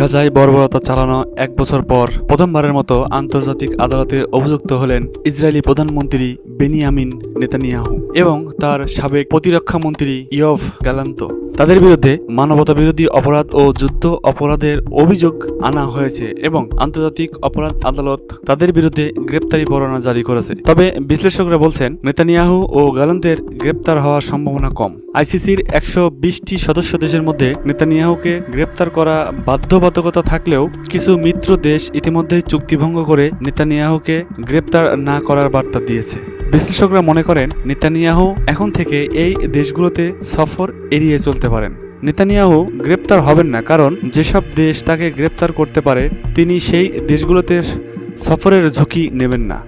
গাজায় বর্বরতা চালানো এক বছর পর প্রথমবারের মতো আন্তর্জাতিক আদালতে অভিযুক্ত হলেন ইসরায়েলি প্রধানমন্ত্রী বেনিয়ামিন নেতানিয়াহু এবং তার সাবেক প্রতিরক্ষা মন্ত্রী ইয়ভ গ্যালান্ত। তাদের বিরুদ্ধে মানবতা বিরোধী অপরাধ ও যুদ্ধ অপরাধের অভিযোগ আনা হয়েছে এবং আন্তর্জাতিক অপরাধ আদালত তাদের বিরুদ্ধে গ্রেপ্তারি পরোয়ানা জারি করেছে। তবে বিশ্লেষকরা বলছেন, নেতানিয়াহু ও গালান্তের গ্রেপ্তার হওয়ার সম্ভাবনা কম। আইসিসির একশো বিশটি সদস্য দেশের মধ্যে নেতানিয়াহুকে গ্রেপ্তার করা বাধ্যবাধকতা থাকলেও কিছু মিত্র দেশ ইতিমধ্যেই চুক্তিভঙ্গ করে নেতানিয়াহুকে গ্রেপ্তার না করার বার্তা দিয়েছে। বিশ্লেষকরা মনে করেন, নেতানিয়াহু এখন থেকে এই দেশগুলোতে সফর এড়িয়ে চলতে পারেন। নেতানিয়াহু গ্রেপ্তার হবেন না, কারণ যেসব দেশ তাকে গ্রেপ্তার করতে পারে, তিনি সেই দেশগুলোতে সফরের ঝুঁকি নেবেন না।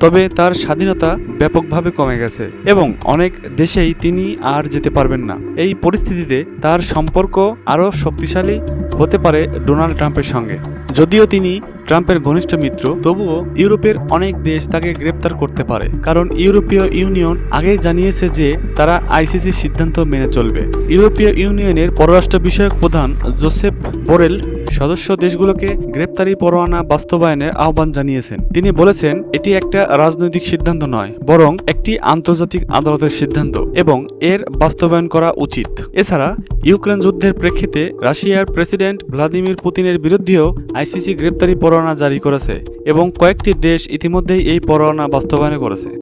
তবে তার স্বাধীনতা ব্যাপকভাবে কমে গেছে এবং অনেক দেশেই তিনি আর যেতে পারবেন না। এই পরিস্থিতিতে তার সম্পর্ক আরও শক্তিশালী হতে পারে ডোনাল্ড ট্রাম্পের সঙ্গে। যদিও তিনি ট্রাম্পের ঘনিষ্ঠ মিত্র, তবুও ইউরোপের অনেক দেশ তাকে গ্রেপ্তার করতে পারে। কারণ ইউরোপীয় ইউনিয়ন আগেই জানিয়েছে যে তারা আইসিসির সিদ্ধান্ত মেনে চলবে। ইউরোপীয় ইউনিয়নের পররাষ্ট্র বিষয়ক প্রধান জোসেফ বোরেল সদস্য দেশগুলোকে গ্রেপ্তারি পরোয়ানা বাস্তবায়নের আহ্বান জানিয়েছেন। তিনি বলেছেন, এটি একটা রাজনৈতিক সিদ্ধান্ত নয়, বরং একটি আন্তর্জাতিক আদালতের সিদ্ধান্ত এবং এর বাস্তবায়ন করা উচিত। এছাড়া, ইউক্রেন যুদ্ধের প্রেক্ষিতে রাশিয়ার প্রেসিডেন্ট ভ্লাদিমির পুতিনের বিরুদ্ধেও আইসিসি গ্রেপ্তারি পরোয়ানা জারি করেছে এবং কয়েকটি দেশ ইতিমধ্যেই এই পরোয়ানা বাস্তবায়ন করেছে।